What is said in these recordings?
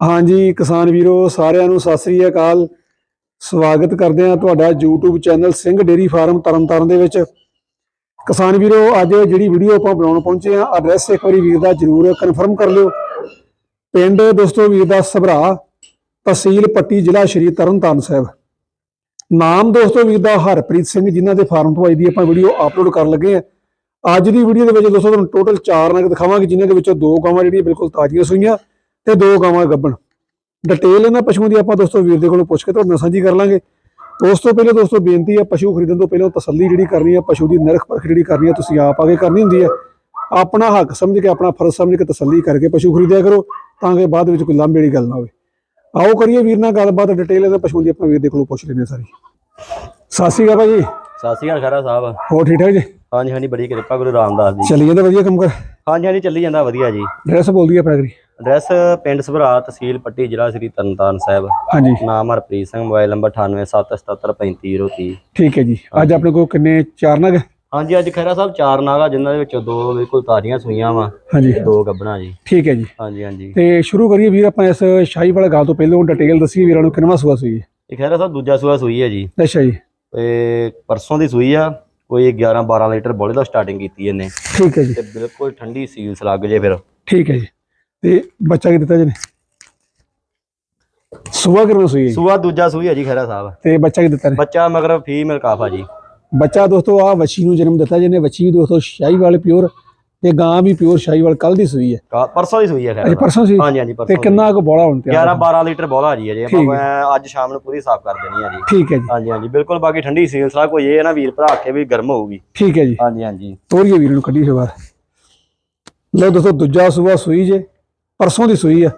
ਹਾਂਜੀ, ਕਿਸਾਨ ਵੀਰੋ, ਸਾਰਿਆਂ ਨੂੰ ਸਤਿ ਸ੍ਰੀ ਅਕਾਲ। ਸਵਾਗਤ ਕਰਦੇ ਹਾਂ ਤੁਹਾਡਾ YouTube channel Singh dairy farm Tarn Taran ਦੇ ਵਿੱਚ। ਕਿਸਾਨ ਵੀਰੋ, ਅੱਜ ਜਿਹੜੀ ਵੀਡੀਓ ਆਪਾਂ ਬਣਾਉਣ ਪਹੁੰਚੇ ਆ ਐਡਰੈਸ ਇੱਕ ਵਾਰੀ ਵੀਰ ਦਾ ਜਰੂਰ ਕਨਫਰਮ ਕਰ ਲਿਓ। ਪਿੰਡ ਦੋਸਤੋ ਵੀਰ ਦਾ ਸਭਰਾ, ਤਹਿਸੀਲ ਪੱਟੀ, ਜ਼ਿਲ੍ਹਾ ਸ਼੍ਰੀ ਤਰਨਤਾਰਨ ਸਾਹਿਬ। ਨਾਮ ਦੋਸਤੋ ਵੀਰ ਦਾ ਹਰਪ੍ਰੀਤ ਸਿੰਘ, ਜਿਨ੍ਹਾਂ ਦੇ ਫਾਰਮ ਤੋਂ ਅੱਜ ਦੀ ਆਪਾਂ ਵੀਡੀਓ ਅਪਲੋਡ ਕਰਨ ਲੱਗੇ ਆ ਅੱਜ ਦੀ ਵੀਡੀਓ ਦੇ ਵਿੱਚ ਦੋਸਤੋ ਤੁਹਾਨੂੰ ਟੋਟਲ 4 ਨਗ ਦਿਖਾਵਾਂਗੇ, ਜਿਨ੍ਹਾਂ ਦੇ ਵਿੱਚੋਂ ਦੋ ਗਾਵਾਂ ਜਿਹੜੀਆਂ ਬਿਲਕੁਲ ਤਾਜ਼ੀਆਂ ਸੂਈਆਂ। ਤੇ ਦੋ ਗਾਵਾਂ ਗੱਭਣ ਡਿਟੇਲ ਇਹਨਾਂ ਪਸ਼ੂਆਂ ਦੀ ਆਪਾਂ ਦੋਸਤੋ ਵੀਰ ਦੇ ਕੋਲੋਂ ਪੁੱਛ ਕੇ ਤੁਹਾਡੇ ਨਾਲ ਸਾਂਝੀ ਕਰ ਲਾਂਗੇ। ਉਸ ਤੋਂ ਪਹਿਲਾਂ ਦੋਸਤੋ ਬੇਨਤੀ ਹੈ ਪਸ਼ੂ ਖਰੀਦਣ ਤੋਂ ਪਹਿਲਾਂ ਤਸੱਲੀ ਜਿਹੜੀ ਕਰਨੀ ਹੈ ਪਸ਼ੂ ਦੀ ਨਿਰਖ ਪਰਖ ਜਿਹੜੀ ਕਰਨੀ ਹੈ ਤੁਸੀਂ ਆਪ ਆਗੇ ਕਰਨੀ ਹੁੰਦੀ ਹੈ ਆਪਣਾ ਹੱਕ ਸਮਝ ਕੇ ਆਪਣਾ ਫਰਜ਼ ਸਮਝ ਕੇ ਤਸੱਲੀ ਕਰਕੇ ਪਸ਼ੂ ਖਰੀਦਿਆ ਕਰੋ ਤਾਂ ਕਿ ਬਾਅਦ ਵਿੱਚ ਕੋਈ ਵਾਲੀ ਗੱਲ ਨਾ ਹੋਵੇ। ਆਓ ਕਰੀਏ ਵੀਰ ਨਾਲ ਗੱਲਬਾਤ ਡਿਟੇਲ ਇਹਦੇ ਪਸ਼ੂ ਦੀ ਆਪਾਂ ਵੀਰ ਦੇ ਕੋਲੋਂ ਪੁੱਛ ਲੈਂਦੇ ਹਾਂ ਸਾਰੀ। ਸਤਿ ਸ਼੍ਰੀ ਅਕਾਲ ਭਾਜੀ। ਸਤਿ ਸ਼੍ਰੀ ਅਕਾਲ ਖਰਾ ਸਾਹਿਬ। ਹੋਰ ਠੀਕ ਠਾਕ ਜੀ? ਹਾਂਜੀ ਹਾਂਜੀ ਬੜੀ ਕਿਰਪਾ ਗੁਰੂ ਰਾਮਦਾਸ ਦੀ। ਚੱਲੀ ਜਾਂਦਾ ਵਧੀਆ ਕੰਮ ਕਰ। ਹਾਂਜੀ ਹਾਂਜੀ ਚੱਲੀ ਜਾਂਦਾ ਵਧੀਆ ਜੀ। ਐਡਰੈਸ ਬੋਲਦੀ ਹੈ ਪੈਗਰੀ ਐਡਰੈਸ ਪਿੰਡ ਸਭਰਾ ਤਹਿਸੀਲ ਪੱਟੀ ਜ਼ਿਲ੍ਹਾ ਸ੍ਰੀ ਤਰਨਤਾਰਨ ਸਾਹਿਬ। ਹਾਂਜੀ। ਨਾਮ ਹਰਪ੍ਰੀਤ ਸਿੰਘ ਮੋਬਾਈਲ ਨੰਬਰ 9877735030 ਠੀਕ ਹੈ ਜੀ। ਅੱਜ ਆਪਣੇ ਕੋਲ ਕਿੰਨੇ ਚਾਰ ਨਗ? ਹਾਂਜੀ ਅੱਜ ਖੈਰਾ ਸਾਹਿਬ ਚਾਰ ਨਾਗਾ ਜਿਨ੍ਹਾਂ ਦੇ ਵਿੱਚੋਂ ਦੋ ਬਿਲਕੁਲ ਤਾਜ਼ੀਆਂ ਸੂਈਆਂ ਵਾ ਹਾਂਜੀ। ਦੋ ਗੱਬਣਾ ਜੀ। ਠੀਕ ਹੈ ਜੀ। ਹਾਂਜੀ ਹਾਂਜੀ। ਤੇ ਸ਼ੁਰੂ ਕਰੀਏ ਵੀਰ ਆਪਾਂ ਇਸ ਸ਼ਾਹੀ ਵਾਲਾ ਗਾਲ ਤੋਂ ਪਹਿਲਾਂ ਡਿਟੇਲ ਦੱਸੀਏ ਵੀਰਾਂ ਨੂੰ ਕਿੰਨਵਾਂ ਸੂਆ ਸੂਈ ਹੈ। ਇਹ ਖੈਰਾ ਸਾਹਿਬ ਦੂਜਾ ਸੂਆ ਸੂਈ ਹੈ ਜੀ। ਅੱਛਾ ਜੀ। ਤੇ ਪਰਸੋਂ ਦੀ ਸੂਈ ਆ ਕੋਈ 11 12 ਲੀਟਰ ਬੋਲੇ ਦਾ ਸਟਾਰਟਿੰਗ ਕੀਤੀ ਇਹਨੇ। ਠੀਕ ਹੈ ਜੀ। ਤੇ ਬਿਲਕੁਲ ਠੰਡੀ ਸੀਲਸ ਲੱਗ ਜੇ ਫਿਰ। ਠੀਕ ਹੈ ਜੀ। ਤੇ ਬੱਚਾ ਕੀ ਦਿੱਤਾ ਜੀ ਨੇ ਸੂਆ ਕਿੰਨਾ ਸੂਈ ਹੈ ਜੀ? ਸੂਆ ਦੂਜਾ ਸੂਈ ਹੈ ਜੀ ਖੈਰਾ ਸਾਹਿਬ। ਤੇ ਬੱਚਾ ਕੀ ਦਿੱਤਾ ਨੇ? ਬੱਚਾ ਮਗਰ ਫੀਮੇਲ ਕਾਫਾ ਜੀ। ਬੱਚਾ ਦੋਸਤੋ ਆ ਵੱਛੀ ਨੂੰ ਜਨਮ ਦਿੱਤਾ ਜਿਹਨੇ ਵੱਛੀ ਵੀ ਦੋਸਤੋ ਸ਼ਾਹੀ ਵਾਲੇ ਪਿਓਰ ਤੇ ਗਾਂ ਵੀ ਪਿਓਰ ਸ਼ਾਹੀ ਵਾਲ ਕੱਲ ਦੀ ਸੂਈ ਹੈ। ਕਾ- ਪਰਸੋਂ ਦੀ ਸੂਈ ਹੈ ਖੈਰਾ ਪਰਸੋਂ ਸੀ ਹਾਂਜੀ ਹਾਂਜੀ ਤੇ ਪਰਸੋਂ ਕਿੰਨਾ ਕੁ ਬੋਲਾ ਹੁਣ ਤੇ 11 12 ਲੀਟਰ ਬੋਲਾ ਜੀ ਅਜੇ ਆਪਾਂ ਠੀਕ ਮੈਂ ਅੱਜ ਸ਼ਾਮ ਨੂੰ ਪੂਰੀ ਸਾਫ਼ ਕਰ ਦੇਣੀ ਆ ਜੀ। ਠੀਕ ਹੈ ਜੀ। ਹਾਂਜੀ ਹਾਂਜੀ ਬਿਲਕੁਲ ਬਾਕੀ ਠੰਡੀ ਸੀਲਸ ਆ ਕੋਈ ਇਹ ਨਾ ਵੀਰ ਭਰਾ ਆਖੇ ਵੀ ਗਰਮ ਹੋਊਗੀ। ਠੀਕ ਹੈ ਜੀ। ਹਾਂਜੀ ਹਾਂਜੀ। ਤੋਰੀਏ ਵੀਰ ਨੂੰ ਕੱਢੀ ਬਾਹਰ। ਲਓ ਦੋਸਤੋ ਦੂਜਾ ਸੂਆ ਸੂਈ ਜੇ। ਪਰਸੋਂ ਦੀ ਸੂਈ ਆ।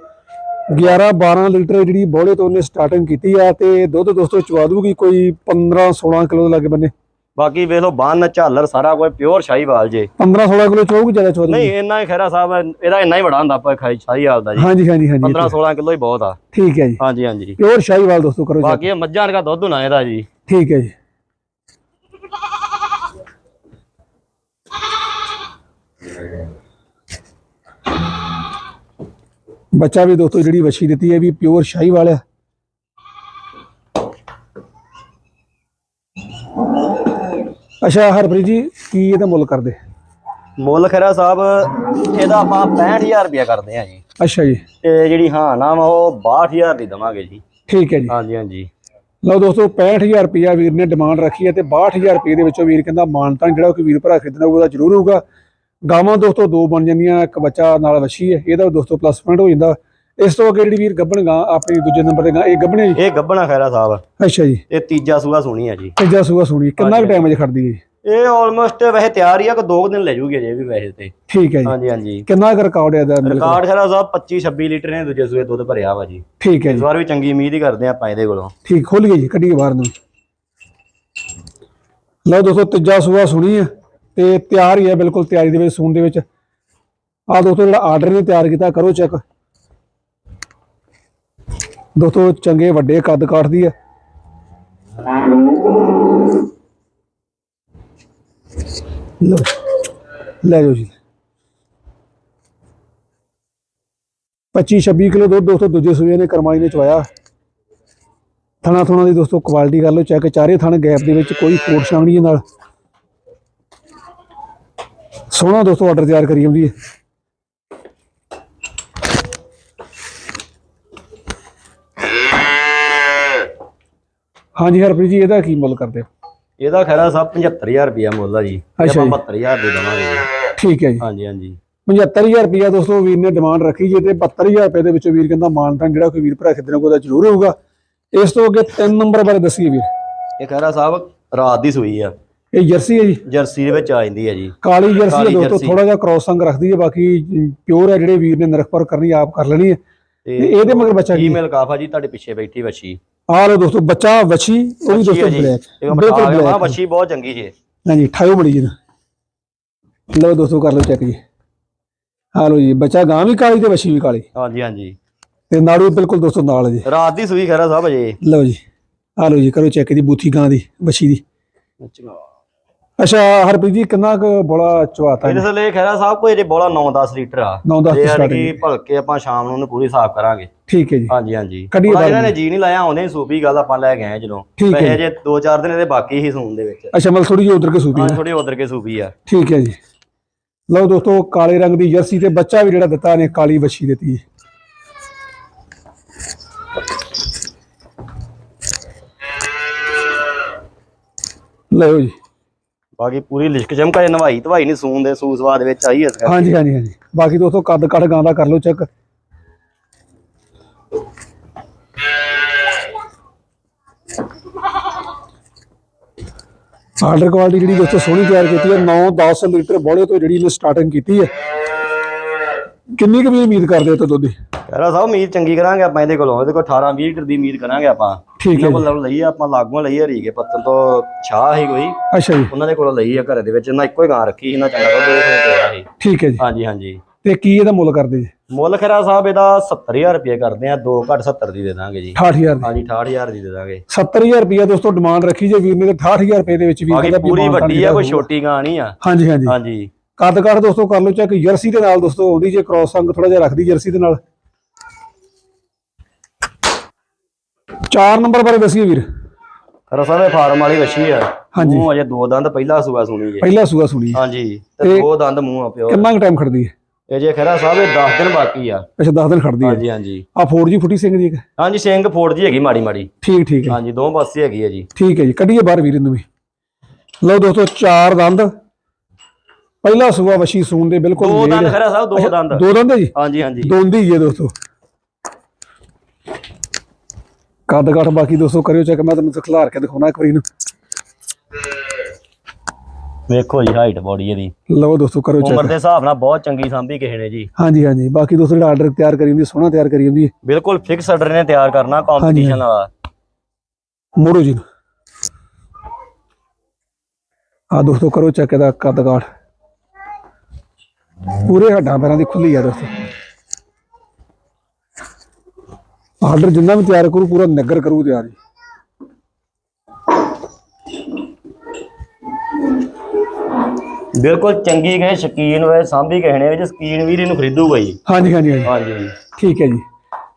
11 12 ਲੀਟਰ ਜਿਹੜੀ ਬੋਲੇ ਤੋਂ ਉਹਨੇ ਸਟਾਰਟਿੰਗ ਕੀਤੀ ਆ ਤੇ ਦੁੱਧ ਦੋਸਤੋ ਚਵਾ ਦੂਗੀ ਕੋਈ 15 16 ਕਿਲੋ ਦੇ ਲੱਗੇ ਬੰਨੇ। ਬਾਕੀ ਵੇਖ ਲਓ ਬੰਨ ਝਾਲਰ ਸਾਰਾ ਕੋਈ ਪਿਓਰ ਸ਼ਾਹੀਵਾਲ ਜੇ। 15 16 ਕਿਲੋ ਚੋਊਗੀ ਜ਼ਿਆਦਾ ਚਵਾ ਨਹੀਂ ਇੰਨਾ ਹੀ ਖੈਰਾ ਸਾਹਿਬ ਇਹਦਾ ਇੰਨਾ ਹੀ ਬੜਾ ਹੁੰਦਾ ਆਪਾਂ ਖਾਈ ਸ਼ਾਹੀਵਾਲ ਦਾ ਜੀ। ਹਾਂਜੀ ਹਾਂਜੀ ਹਾਂਜੀ 15 16 ਕਿਲੋ ਹੀ ਬਹੁਤ ਆ। ਠੀਕ ਹੈ ਜੀ। ਹਾਂਜੀ ਹਾਂਜੀ। ਪਿਓਰ ਸ਼ਾਹੀਵਾਲ ਦੋਸਤੋ ਕਰੋ ਬਾਕੀ ਮੱਝਾਂ ਦਾ ਦੁੱਧ ਹੋਣਾ ਇਹਦਾ ਜੀ। ਠੀਕ ਹੈ ਜੀ। ਬੱਚਾ ਵੀ ਦੋਸਤੋ ਜਿਹੜੀ ਵੱਛੀ ਦਿੱਤੀ ਹੈ ਵੀ ਪਿਓਰ ਸ਼ਾਹੀਵਾਲ ਹੈ ਅੱਛਾ ਹਰਪ੍ਰੀਤ ਜੀ ਕੀ ਇਹਦਾ ਮੁੱਲ ਕਰਦੇ? ਮੁੱਲ ਖੈਰਾ ਸਾਹਿਬ ਇਹਦਾ ਆਪਾਂ 65000 ਰੁਪਇਆ ਕਰਦੇ ਆ ਜੀ। ਅੱਛਾ ਜੀ। ਤੇ ਜਿਹੜੀ ਹਾਂ ਨਾ ਵਾ ਉਹ 62000 ਦੀ ਦਵਾਂਗੇ ਜੀ। ਠੀਕ ਹੈ ਜੀ। ਹਾਂਜੀ ਹਾਂਜੀ। ਲਓ ਦੋਸਤੋ 65000 ਰੁਪਇਆ ਵੀਰ ਨੇ ਡਿਮਾਂਡ ਰੱਖੀ ਹੈ ਤੇ 62000 ਰੁਪਏ ਦੇ ਵਿੱਚੋਂ ਵੀਰ ਕਹਿੰਦਾ ਮਾਨਤਾਂ ਜਿਹੜਾ ਕੋਈ ਵੀਰ ਭਰਾ ਖਰੀਦਣਾ ਉਹਦਾ ਜ਼ਰੂਰ ਹੋਊਗਾ। ਗਾਵਾਂ ਦੋਸਤੋ ਦੋ ਬਣ ਜਾਂਦੀਆਂ ਇੱਕ ਬੱਚਾ ਨਾਲ ਵਛੀ ਹੈ ਇਹਦਾ ਦੋਸਤੋ ਪਲੱਸ ਪੁਆਇੰਟ ਹੋ ਜਾਂਦਾ। ਇਸ ਤੋਂ ਅੱਗੇ ਜਿਹੜੀ ਵੀਰ ਗੱਬਣ ਗਾਂ ਆਪਣੀ ਦੂਜੇ ਨੰਬਰ ਤੇ ਗਾਂ ਇਹ ਗੱਬਣੇ ਜੀ? ਇਹ ਗੱਬਣਾ ਖੈਰਾ ਸਾਹਿਬ। ਅੱਛਾ ਜੀ। ਇਹ ਤੀਜਾ ਸੂਆ ਸੋਣੀ ਆ ਜੀ। ਤੀਜਾ ਸੂਆ ਸੁਣੀ ਕਿੰਨਾ ਕੁ ਟਾਈਮ ਅਜੇ ਖੜਦੀ ਹੈ ਜੀ? ਇਹ ਆਲਮੋਸਟ ਵੈਸੇ ਤਿਆਰ ਹੀ ਆ ਕਿ ਦੋ ਕੁ ਦਿਨ ਲੈ ਜੂਗੀ ਅਜੇ ਵੀ ਵੈਸੇ ਤੇ। ਠੀਕ ਹੈ ਜੀ। ਹਾਂਜੀ ਹਾਂਜੀ। ਕਿੰਨਾ ਕੁ ਰਿਕਾਰਡ ਹੈ ਕੋਲ? ਰਿਕਾਰਡ ਖੈਰਾ ਸਾਹਿਬ 25 26 ਲੀਟਰ ਨੇ ਦੂਜੇ ਸੂਏ ਦੁੱਧ ਭਰਿਆ ਵਾ ਜੀ। ਠੀਕ ਹੈ ਇਸ ਜੀ। ਵਾਰ ਵੀ ਚੰਗੀ ਉਮੀਦ ਹੀ ਕਰਦੇ ਆ ਆਪਾਂ ਇਹਦੇ ਕੋਲੋਂ। ਠੀਕ ਖੋਲੀਏ ਜੀ ਕੱਢੀਏ ਬਾਹਰ ਨੂੰ। ਲਓ ਦੋਸਤੋ ਤੀਜਾ ਸੂਆ ਸੁਣੀ ਹੈ। ਤੇ ਤਿਆਰ ਹੀ ਹੈ, ਬਿਲਕੁਲ ਤਿਆਰੀ ਦੇ ਵਿੱਚ, ਸੂਣ ਦੇ ਵਿੱਚ। ਆਹ ਦੋਸਤੋ, ਜਿਹੜਾ ਆਰਡਰ ਨੇ ਤਿਆਰ ਕੀਤਾ, ਕਰੋ ਚੈੱਕ ਦੋਸਤੋ, ਚੰਗੇ ਵੱਡੇ ਕੱਦ ਕਾਟਦੀ ਹੈ। ਲਓ, ਲੈ ਜਾਓ ਜੀ। 25 26 ਕਿਲੋ ਦੁੱਧ ਦੋਸਤੋ, ਦੂਜੇ ਸੂਏ ਨੇ ਕਰਮਾਈ ਨੇ ਚਵਾਇਆ। ਥਣਾ ਥਣਾ ਦੀ ਦੋਸਤੋ ਕੁਆਲਿਟੀ ਕਰ ਲਓ ਚੈੱਕ ਚਾਰੇ ਥਣ ਗੈਪ ਦੇ ਵਿੱਚ ਕੋਈ ਫੋਰ ਸ਼ਾਮਣੀ ਨਾਲ। ਸੋਹਣਾ ਦੋਸਤੋ ਆਰਡਰ ਤਿਆਰ ਕਰੀ ਜਾਂਦੀ ਹੈ। ਹਾਂਜੀ ਹਰਪ੍ਰੀਤ ਜੀ ਇਹਦਾ ਕੀ ਮੁੱਲ ਕਰਦੇ? ਇਹਦਾ ਖੈਰਾ ਸਾਹਿਬ 75000 ਰੁਪਇਆ ਮੁੱਲ ਆ ਜੀ। ਅੱਛਾ ਆਪਾਂ ਜੀ। 72000 ਦੇ ਦੇਵਾਂਗੇ ਜੀ। ਠੀਕ ਹੈ ਜੀ। ਹਾਂਜੀ ਹਾਂਜੀ। 75000 ਰੁਪਇਆ ਦੋਸਤੋ ਵੀਰ ਨੇ ਡਿਮਾਂਡ ਰੱਖੀ ਜੀ ਤੇ 72000 ਰੁਪਏ ਦੇ ਵਿੱਚੋਂ ਵੀਰ ਕਹਿੰਦਾ ਮਾਨਤਾਨ ਜਿਹੜਾ ਕੋਈ ਵੀਰ ਭਰਾ ਖਰੀਦਣਾ ਕੋਈ ਉਹਦਾ ਜ਼ਰੂਰ ਹੋਊਗਾ। ਇਸ ਤੋਂ ਅੱਗੇ ਤਿੰਨ ਨੰਬਰ ਬਾਰੇ ਦੱਸੀਏ ਵੀਰ। ਇਹ ਖੈਰਾ ਸਾਹਿਬ ਰਾਤ ਦੀ ਸੂਈ ਆ। ਇਹ ਜਰਸੀ ਹੈ ਜੀ? ਜਰਸੀ ਦੇ ਵਿੱਚ ਆ ਜਾਂਦੀ ਹੈ ਜੀ। ਕਾਲੀ ਜਰਸੀ ਹੈ ਕਾਲੀ ਦੋਸਤੋ ਜਰਸੀ। ਥੋੜਾ ਜਿਹਾ ਕ੍ਰਾਸ ਅੰਗ ਰੱਖਦੀ ਹੈ ਬਾਕੀ ਪਿਓਰ ਹੈ ਜਿਹੜੇ ਵੀਰ ਨੇ ਨਰਖਪਰ ਕਰਨੀ ਆਪ ਕਰ ਲੈਣੀ ਹੈ। ਤੇ ਇਹਦੇ ਮਗਰ ਬੱਚਾ ਕੀ ਹੈ? ਫੀਮੇਲ ਕਾਫਾ ਜੀ ਤੁਹਾਡੇ ਪਿੱਛੇ ਬੈਠੀ ਵੱਛੀ। ਆਹ ਲੋ ਦੋਸਤੋ ਬੱਚਾ ਵਛੀ ਉਹ ਵੀ ਦੋਸਤੋ ਜੀ। ਬਲੈਕ ਇਹ ਬਿਲਕੁਲ ਹਾਂ ਬਲੈਕ ਵੱਛੀ ਬਹੁਤ ਚੰਗੀ ਜੀ। ਹਾਂਜੀ ਠਾਇਓ ਬੜੀ ਜੀ ਨਾ ਲਓ ਦੋਸਤੋ ਕਰ ਲਓ ਚੈੱਕ ਜੀ। ਹਾਂ ਲੋ ਜੀ ਬੱਚਾ ਗਾਂ ਵੀ ਕਾਲੀ ਤੇ ਵਛੀ ਵੀ ਕਾਲੀ। ਹਾਂਜੀ ਹਾਂਜੀ। ਤੇ ਨਾੜੂ ਬਿਲਕੁਲ ਦੋਸਤੋ ਨਾਲ ਹੈ ਜੀ। ਰਾਤ ਦੀ ਸੂਈ ਖੈਰਾ ਸਾਹਿਬ ਅਜੇ। ਲਓ ਜੀ ਆ ਲਓ ਜੀ ਕਰੋ ਚੈੱਕ ਦੀ ਬੂਥੀ ਗਾਂ ਦੀ ਵਛੀ ਦੀ। ਅੱਛਾ। ਹਰਪ੍ਰੀਤ ਜੀ ਕਿੰਨਾ ਕੁ ਬੋਲਾ ਚਵਾਤਾ ਇਹਦੇ ਥੱਲੇ ਖੈਰਾ ਸਾਹਿਬ ਕੋਈ ਜੇ ਬੋਲਾ 9-10 ਲੀਟਰ ਆ। 9-10 ਤੇ ਤੋਂ ਯਾਰ starting ਕਿ ਭਲਕੇ ਆਪਾਂ ਸ਼ਾਮ ਨੂੰ ਉਹਨੂੰ ਪੂਰੀ ਸਾਫ਼ ਕਰਾਂਗੇ। ਠੀਕ ਹੈ ਜੀ। ਹਾਂਜੀ ਹਾਂਜੀ। ਇਹਨਾਂ ਨੇ ਜੀ ਨਹੀਂ ਲਾਇਆ ਉਹਨੇ ਸੂਪੀ ਗੱਲ ਆਪਾਂ ਲੈ ਆਏ ਜਦੋਂ। ਵੈਸੇ ਜੇ। 2-4 ਦਿਨ ਇਹਦੇ ਬਾਕੀ ਹੀ ਸੂਣ ਦੇ ਵਿੱਚ। ਅੱਛਾ ਮਤਲਬ ਥੋੜੀ ਜਿਹੀ ਉਧਰ ਕੇ ਸੂਪੀ ਹਾਂ ਥੋੜੀ ਉਧਰ ਕੇ ਸੂਪੀ ਆ। ਠੀਕ ਹੈ ਜੀ। ਲਓ ਦੋਸਤੋ ਕਾਲੇ ਰੰਗ ਦੀ ਜਰਸੀ ਤੇ ਬੱਚਾ ਵੀ ਜਿਹੜਾ ਦਿੱਤਾ ਨੇ ਕਾਲੀ ਬੱਛੀ ਦਿੱਤੀ ਲਓ ਜੀ। ਬਾਕੀ ਪੂਰੀ ਲਿਸ਼ਕ ਚਮਕਾ ਜੇ ਨਵਾਈ ਧਵਾਈ ਨਹੀਂ ਸੂਣ ਦੇ ਸੂ ਸਵਾਦ ਵਿੱਚ ਆਈ ਇਸ ਕਰਕੇ ਹਾਂਜੀ ਹਾਂਜੀ ਹਾਂਜੀ। ਬਾਕੀ ਦੋਸਤੋ ਕੱਦ ਕੱਢ ਗਾਂ ਦਾ ਕਰ ਲਓ ਚੈੱਕ। ਆਰਡਰ ਕੁਆਲਿਟੀ ਜਿਹੜੀ ਦੋਸਤੋ ਸੋਹਣੀ ਤਿਆਰ ਕੀਤੀ ਹੈ 9-10 ਲੀਟਰ ਬੋਲੇ ਤੋਂ ਜਿਹੜੀ ਇਹਨੇ ਸਟਾਰਟਿੰਗ ਕੀਤੀ ਹੈ। ਕਿੰਨੀ ਕੁ ਵੀ ਉਮੀਦ ਕਰਦੇ ਹੋ ਤੇ ਦੁੱਧ ਦੀ ਖੈਰਾ ਸਾਹਿਬ ਉਮੀਦ ਚੰਗੀ ਕਰਾਂਗੇ ਆਪਾਂ ਇਹਦੇ ਕੋਲੋਂ। ਇਹਦੇ ਕੋਲ 18-20 ਲੀਟਰ ਦੀ ਉਮੀਦ ਕਰਾਂਗੇ ਆਪਾਂ। ਠੀਕ ਹੈ ਇਹਨਾਂ ਕੋਲੋਂ ਲਈ ਆ ਆਪਾਂ ਲਾਗੋਂ ਲਈ ਹਰੀ ਕੇ ਪੱਤਨ ਤੋਂ ਛਾਹ ਹੀ ਕੋਈ। ਅੱਛਾ ਜੀ। ਉਹਨਾਂ ਦੇ ਕੋਲੋਂ ਲਈ ਆ ਘਰ ਦੇ ਵਿੱਚ। ਇਹਨਾਂ ਇੱਕੋ ਹੀ ਗਾਂ ਰੱਖੀ ਸੀ ਇਹਨਾਂ ਚੰਗਾ ਦੁੱਧ ਦੇ ਕੋਲ ਸੀ। ਠੀਕ ਹੈ ਜੀ। ਹਾਂਜੀ ਹਾਂਜੀ। ਤੇ ਕੀ ਇਹਦਾ ਮੁੱਲ ਕਰਦੇ ਜੀ? ਮੁੱਲ ਖੈਰਾ ਸਾਹਿਬ ਇਹਦਾ 70000 ਰੁਪਏ ਕਰਦੇ ਆ। 2 ਘੱਟ 70 ਦੀ ਦੇ ਦਾਂਗੇ ਜੀ। 68000 ਦੀ। ਹਾਂਜੀ 68000 ਦੀ ਦੇ ਦਾਂਗੇ। 70000 ਰੁਪਏ ਦੋਸਤੋ ਡਿਮਾਂਡ ਰੱਖੀ ਜੇ ਵੀਰ ਨੇ ਤੇ 68000 ਰੁਪਏ ਦੇ ਵਿੱਚ ਵੀਰ ਬਾਕੀ ਕਹਿੰਦਾ ਵੀ ਪੂਰੀ ਵੱਡੀ ਆ ਕੋਈ। ਛੋਟੀ ਗਾਂ ਨਹੀਂ ਆ। ਹਾਂਜੀ ਹਾਂਜੀ। ਹਾਂਜੀ। ਕੱਦ ਕੱਟ ਦੋਸਤੋ ਕਰ ਲਓ ਚੈੱਕ ਜਰਸੀ ਦੇ ਨਾਲ ਦੋਸਤੋ ਆਉਂਦੀ ਜੇ ਕ੍ਰਾਸ ਸੰਗ ਥੋੜਾ ਜਿਹਾ ਰੱਖਦੀ ਜਰਸੀ ਦੇ ਨਾਲ। ਚਾਰ ਨੰਬਰ ਬਾਰੇ ਦੱਸੀਏ ਵੀਰ। ਸਾਹਿਬ ਇਹ ਫਾਰਮ ਵਾਲੀ ਵੱਛੀ ਆ। ਹਾਂਜੀ। ਮੂੰਹ ਅਜੇ ਦੋ ਦੰਦ ਪਹਿਲਾ ਸੂਆ ਸੁਣੀ ਜੇ ਪਹਿਲਾ ਸੂਆ ਸੁਣੀ ਹਾਂਜੀ ਤੇ ਦੋ ਦੰਦ ਮੂੰਹ ਆ ਪਿਓ। ਕਿੰਨਾ ਟਾਈਮ ਖੜਦੀ ਹੈ? ਇਹ ਜੇ ਖੈਰਾ ਸਾਹਿਬ ਇਹ 10 ਦਿਨ ਬਾਕੀ ਆ। ਅੱਛਾ 10 ਦਿਨ ਖੜਦੀ ਹੈ। ਹਾਂਜੀ ਹਾਂਜੀ। ਆ ਫੋਰ ਜੀ ਫੁੱਟੀ ਸਿੰਘ ਦੀ ਇੱਕ। ਹਾਂਜੀ ਸਿੰਘ ਫੋੜ ਜੀ ਹੈਗੀ ਮਾੜੀ ਮਾੜੀ। ਠੀਕ ਠੀਕ ਹਾਂਜੀ ਦੋ ਪਾਸੇ ਹੈਗੀ ਆ ਜੀ। ਠੀਕ ਹੈ ਜੀ ਕੱਢੀਏ ਬਾਹਰ ਵੀਰ ਨੂੰ ਵੀ। ਲਓ ਦੋਸਤੋ ਚਾਰ ਦੰਦ। ਪਹਿਲਾ ਸੂਆ ਵਸ਼ੀ ਸੂਣ ਦੇ ਬਿਲਕੁਲ ਦੋ ਦੰਦ। ਖੈਰਾ ਸਾਹਿਬ ਦੋ ਦੰਦ। ਦੋ ਦੰਦ ਜੀ? ਹਾਂਜੀ ਹਾਂਜੀ। ਦੋਂਦੀ ਹੈ ਦੋਸਤੋ। ਕੱਦ ਕੱਟ ਬਾਕੀ ਦੋਸਤੋ ਕਰਿਓ ਚੈੱਕ ਮੈਂ ਤੁਹਾਨੂੰ ਖਿਲਾਰ ਕੇ ਦਿਖਾਉਣਾ ਇੱਕ ਵਾਰੀ ਨੂੰ ਵੇਖੋ ਜੀ ਹਾਈਟ ਬੋਡੀ ਇਹਦੀ। ਲਓ ਦੋਸਤੋ ਕਰੋ ਉਮਰ ਚੈੱਕ। ਦੇ ਹਿਸਾਬ ਨਾਲ ਬਹੁਤ ਚੰਗੀ ਸਾਂਭੀ ਕਿਸੇ ਨੇ ਜੀ। ਹਾਂਜੀ ਹਾਂਜੀ। ਬਾਕੀ ਦੋਸਤੋ ਜਿਹੜਾ ਆਰਡਰ ਤਿਆਰ ਕਰੀ ਹੁੰਦੀ ਸੋਹਣਾ ਤਿਆਰ ਕਰੀ ਹੁੰਦੀ ਬਿਲਕੁਲ ਫਿਕਸ ਆਰਡਰ ਨੇ ਤਿਆਰ ਕਰਨਾ ਕੰਪੀਟੀਸ਼ਨ ਵਾਲਾ ਮੋੜੋ ਜੀ ਆ ਦੋਸਤੋ ਕਰੋ ਚੈੱਕ ਇਹਦਾ ਕੱਦ ਕਾਠ। ਪੂਰੇ ਹੱਡਾਂ ਪੈਰਾਂ ਦੀ ਖੁੱਲੀ ਆ ਦੋਸਤੋ। ਆਰਡਰ ਜਿੰਨਾ ਵੀ ਤਿਆਰ ਕਰੂ ਪੂਰਾ ਨਗਰ ਕਰੂ ਤਿਆਰ ਜੀ ਬਿਲਕੁਲ ਚੰਗੀ ਗਏ ਸ਼ਕੀਨ ਹੋਏ ਸਾਂਭੀ ਨੇ ਵਿੱਚ ਸ਼ਕੀਨ ਵੀਰ ਇਹਨੂੰ ਖਰੀਦੂਗਾ ਜੀ ਹਾਂਜੀ ਹਾਂਜੀ ਹਾਂਜੀ। ਠੀਕ ਹੈ ਜੀ।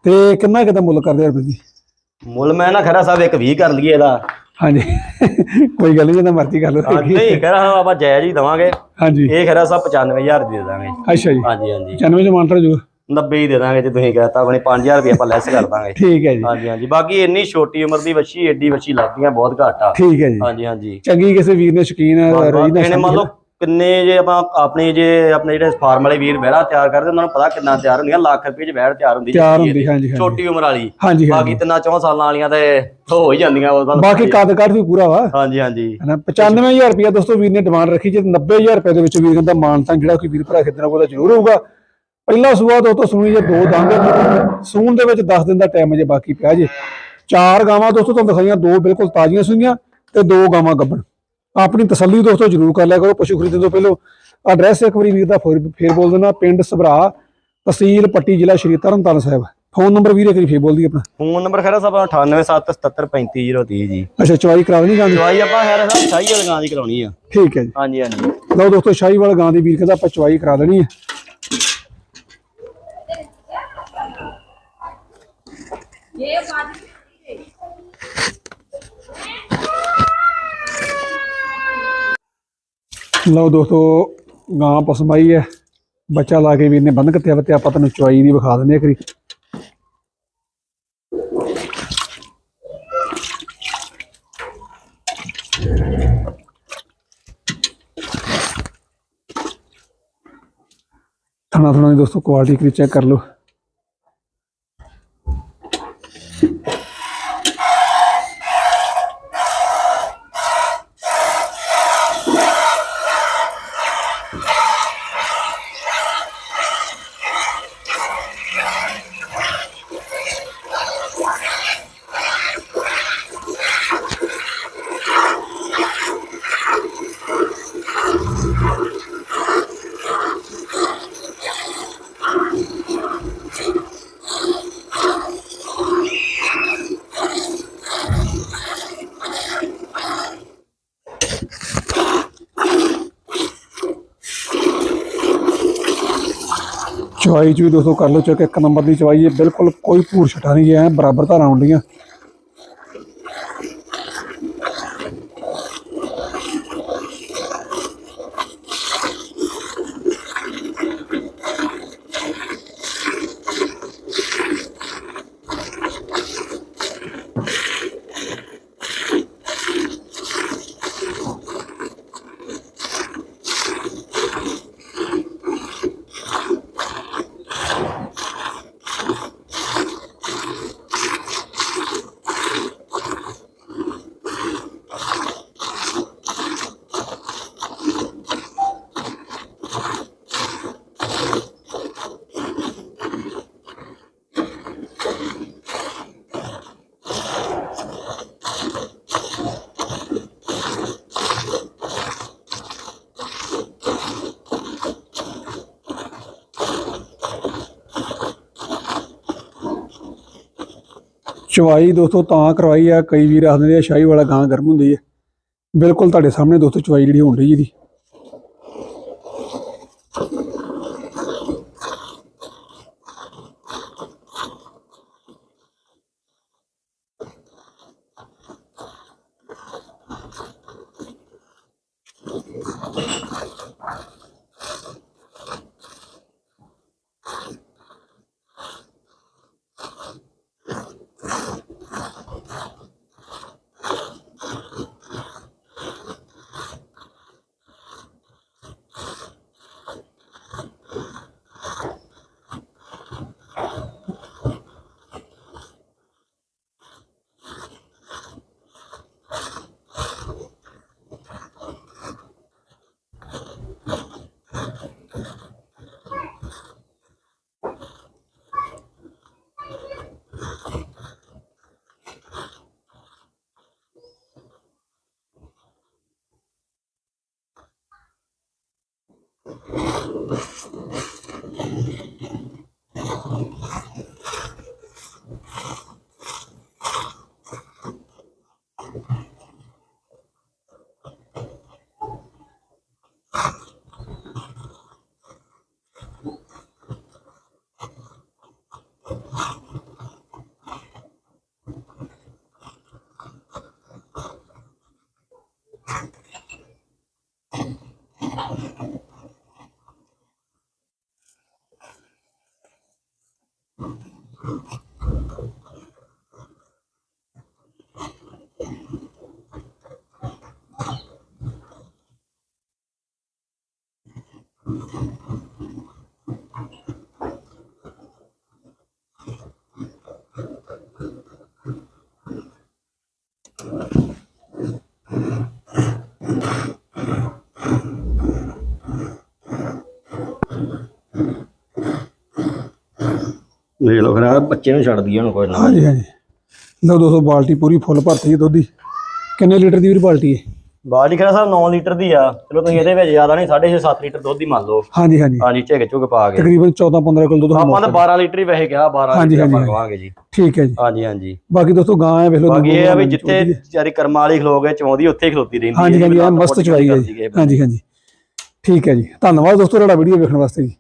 ਤੇ ਕਿੰਨਾ ਕਿਤਾ ਮੁੱਲ ਕਰਦੇ ਆ ਜੀ? ਮੁੱਲ ਮੈਂ ਨਾ ਖਰਾ ਸਾਹਿਬ ਇੱਕ 20 ਕਰ ਲਈਏ ਇਹਦਾ। ਹਾਂਜੀ। ਕੋਈ ਗੱਲ ਨਹੀਂ ਜਿੰਨਾ ਮਰਜ਼ੀ ਕਰ ਲਓ ਹਾਂ, ਨਹੀਂ ਖਰਾ ਆਪਾਂ ਜਾਇਜ਼ ਹੀ ਦਵਾਂਗੇ। ਹਾਂਜੀ। ਇਹ ਖਰਾ ਸਾਹਿਬ 95000 ਦੀ ਦਾਂਗੇ। ਅੱਛਾ ਜੀ। ਹਾਂਜੀ ਹਾਂਜੀ। 95 ਚ ਮਾਨਟਰ ਜੋ। 90 ਹੀ ਦੇ ਦਾਂਗੇ ਜੇ ਤੁਸੀਂ ਕਹਤਾ ਆਪਣੀ 5000 ਰੁਪਏ ਆਪਾਂ ਲੈਸ ਕਰ ਦਾਂਗੇ। ਠੀਕ ਹੈ ਜੀ। ਹਾਂਜੀ ਹਾਂਜੀ। ਬਾਕੀ ਇੰਨੀ ਛੋਟੀ ਉਮਰ ਦੀ ਵੱਛੀ ਏਡੀ ਵੱਛੀ ਲੱਗਦੀਆਂ ਬਹੁਤ ਘੱਟ ਆ। ਠੀਕ ਹੈ ਜੀ। ਹਾਂਜੀ ਹਾਂਜੀ। ਚੰਗੀ ਕਿਸੇ ਵੀਰ ਨੇ ਸ਼ਕੀਨ ਰਹੀ ਨਾ ਇਹਨੇ ਮੰਨ ਲਓ ਕਿੰਨੇ ਜੇ ਆਪਾਂ ਆਪਣੇ ਜੇ ਆਪਣੇ ਜਿਹੜੇ ਫਾਰਮ ਵਾਲੇ ਵੀਰ ਬਹਿੜਾ ਤਿਆਰ ਕਰਦੇ ਉਹਨਾਂ ਨੂੰ ਪਤਾ ਕਿੰਨਾ ਤਿਆਰ ਹੁੰਦੀਆਂ ਲੱਖ ਰੁਪਏ ਚ ਬਹਿੜ ਤਿਆਰ ਹੁੰਦੀ ਤਿਆਰ ਹੁੰਦੀ ਹਾਂਜੀ ਛੋਟੀ ਉਮਰ ਵਾਲੀ। ਹਾਂਜੀ ਬਾਕੀ ਤਿੰਨਾਂ ਚੌਂ ਸਾਲਾਂ ਵਾਲੀਆਂ ਤੇ ਹੋ ਹੀ ਜਾਂਦੀਆਂ ਉਹ ਤੁਹਾਨੂੰ ਬਾਕੀ ਕੱਦ ਕੱਟ ਵੀ ਪੂਰਾ ਵਾ। ਹਾਂਜੀ ਹਾਂਜੀ। ਹਨਾ 95000 ਰੁਪਇਆ ਦੋਸਤੋ ਵੀਰ ਨੇ ਡਿਮਾਂਡ ਰੱਖੀ ਜੇ 90000 ਰੁਪਏ ਦੇ ਵਿੱਚ ਵੀਰ ਕਹਿੰਦਾ ਮਾਨਤਾ ਜਿਹੜਾ ਕੋਈ ਵੀਰ ਭਰਾ ਖੇਡਣਾ ਉਹਦਾ ਜ਼ਰੂਰ ਹੋਊਗਾ ਪਹਿਲਾ ਸੂਆ ਦੋਸਤੋ ਸੂਈ ਜੇ ਦੋ ਦੰਦ ਸੂਣ ਦੇ ਵਿੱਚ 10 ਦਿਨ ਦਾ ਟਾਈਮ ਜੇ ਬਾਕੀ ਪਿਆ ਜੇ। ਚਾਰ ਗਾਵਾਂ ਦੋਸਤੋ ਤੁਹਾਨੂੰ ਦਿਖਾਈਆਂ ਦੋ ਬਿਲਕੁਲ ਤਾਜ਼ੀਆਂ ਸੂਈਆਂ ਤੇ ਦੋ ਗਾਵਾਂ ਗੱਭਣ ਆਪਣੀ ਤਸੱਲੀ ਦੋਸਤੋ ਜ਼ਰੂਰ ਕਰ ਲਿਆ ਕਰੋ ਪਸ਼ੂ ਖਰੀਦਣ ਤੋਂ ਪਹਿਲਾਂ। ਐਡਰੈਸ ਇੱਕ ਵਾਰੀ ਵੀਰ ਦਾ ਫੇਰ ਬੋਲ ਦੇਣਾ ਪਿੰਡ ਸਭਰਾ ਤਹਿਸੀਲ ਪੱਟੀ ਜ਼ਿਲ੍ਹਾ ਸ਼੍ਰੀ ਤਰਨਤਾਰਨ ਸਾਹਿਬ। ਫੋਨ ਨੰਬਰ ਵੀਰ ਇੱਕ ਵਾਰੀ ਫੇਰ ਬੋਲ ਦੀ ਆਪਣਾ। ਫੋਨ ਨੰਬਰ ਖਰਾ ਸਾਹਿਬ 9877735030 ਜੀ। ਅੱਛਾ ਚਵਾਈ ਕਰਾ ਦੇਣੀ ਗਾਂ ਦੀ? ਦਵਾਈ ਆਪਾਂ ਖੈਰ ਸਾਹਿਬ ਸ਼ਾਹੀ ਵਾਲੀ ਗਾਂ ਦੀ ਕਰਾਉਣੀ ਆ। ਠੀਕ ਹੈ ਜੀ। ਹਾਂਜੀ ਹਾਂਜੀ। ਲਓ ਦੋਸਤੋ ਸ਼ਾਹੀਵਾਲ ਗਾਂ ਦੀ ਵੀਰ ਕਹਿੰਦਾ ਆਪਾਂ ਚਵਾਈ ਕਰਾ ਦੇਣੀ ਹੈ ਲਓ ਦੋਸਤੋ, ਗਾਂ ਪਸਮਾਈ ਹੈ। ਬੱਚਾ ਲਾ ਕੇ ਵੀਰ ਨੇ ਬੰਨ ਕੱਤਿਆ ਵਤਿਆ ਆਪਾਂ ਤੁਹਾਨੂੰ ਚਵਾਈ ਦੀ ਵਿਖਾ ਦਿੰਦੇ ਆ ਕਰੀ ਥਣਾ ਥਣਾ ਦੀ ਦੋਸਤੋ ਕੁਆਲਿਟੀ ਕਰੀ ਚੈੱਕ ਕਰ ਲਓ। ਚਵਾਈ ਚ ਵੀ ਦੋਸਤੋ, ਕਰ ਲਓ ਚੈੱਕ ਇੱਕ ਨੰਬਰ ਦੀ ਚਵਾਈ ਹੈ। ਬਿਲਕੁਲ ਕੋਈ ਭੂਰ ਛਟਾ ਨਹੀਂ ਹੈ, ਬਰਾਬਰ ਧਾਰਾਂ ਆਉਂਦੀਆਂ ਚਵਾਈ ਦੋਸਤੋ, ਤਾਂ ਕਰਵਾਈ ਆ, ਕਈ ਵੀਰ ਆਖਦੇ ਆ ਸ਼ਾਹੀ ਵਾਲਾ ਗਾਂ ਗਰਮ ਹੁੰਦੀ ਹੈ ਬਿਲਕੁਲ ਤੁਹਾਡੇ ਸਾਹਮਣੇ ਦੋਸਤੋ ਚਵਾਈ ਜਿਹੜੀ ਹੋਣ ਰਹੀ ਇਹਦੀ ਵੇਖ ਲਓ ਫਿਰ, ਆਹ ਬੱਚੇ ਨੂੰ ਛੱਡ ਦਈਏ ਹੁਣ ਕੋਈ ਨਾ। ਹਾਂਜੀ ਹਾਂਜੀ। ਲਓ ਦੋਸਤੋ, ਬਾਲਟੀ ਪੂਰੀ ਫੁੱਲ ਭਰਤੀ ਹੈ ਦੁੱਧ ਦੀ। ਕਿੰਨੇ ਲੀਟਰ ਦੀ ਵੀਰ ਬਾਲਟੀ ਹੈ? ਬਾਲਟੀ ਖੜਾ ਸਾਹਿਬ 9 ਲੀਟਰ ਦੀ ਆ ਚਲੋ ਤੁਸੀਂ ਇਹਦੇ ਵਿੱਚ ਜ਼ਿਆਦਾ ਨਹੀਂ 6.5 7 ਲੀਟਰ ਦੁੱਧ ਹੀ ਮੰਨ ਲਓ। ਹਾਂਜੀ ਹਾਂਜੀ। ਹਾਂਜੀ ਝਿਕ ਝੁਕ ਪਾ ਕੇ। ਤਕਰੀਬਨ 14 15 ਕਿਲੋ ਦੁੱਧ ਆਪਾਂ ਤਾਂ 12 ਲੀਟਰ ਹੀ ਵੈਸੇ ਕਿਹਾ 12 ਹਾਂਜੀ, ਲੀਟਰ ਆਪਾਂ ਹਾਂਜੀ। ਕਵਾਂਗੇ ਜੀ। ਠੀਕ ਹੈ ਜੀ। ਹਾਂਜੀ ਹਾਂਜੀ। ਬਾਕੀ ਦੋਸਤੋ ਗਾਂ ਹੈ ਵੇਖ ਲਓ ਬਾਕੀ ਇਹ ਆ ਵੀ ਦੋ ਜਿੱਥੇ ਵਿਚਾਰੀ ਕਰਮਾਂ ਵਾਲੀ ਖਲੋ ਗਏ ਚਵਾਉਂਦੀ ਉੱਥੇ ਹੀ ਖਲੋਤੀ ਰਹਿੰਦੀ ਹਾਂਜੀ ਹੈ ਹਾਂਜੀ ਲੱਤ ਮਸਤ ਚਵਾਈ ਹੈ ਹੈ। ਹਾਂਜੀ ਹਾਂਜੀ। ਠੀਕ ਹੈ ਜੀ। ਧੰਨਵਾਦ ਦੋਸਤੋ ਤੁਹਾਡਾ ਵੀਡੀਓ ਵੇਖਣ ਵਾਸਤੇ ਜੀ।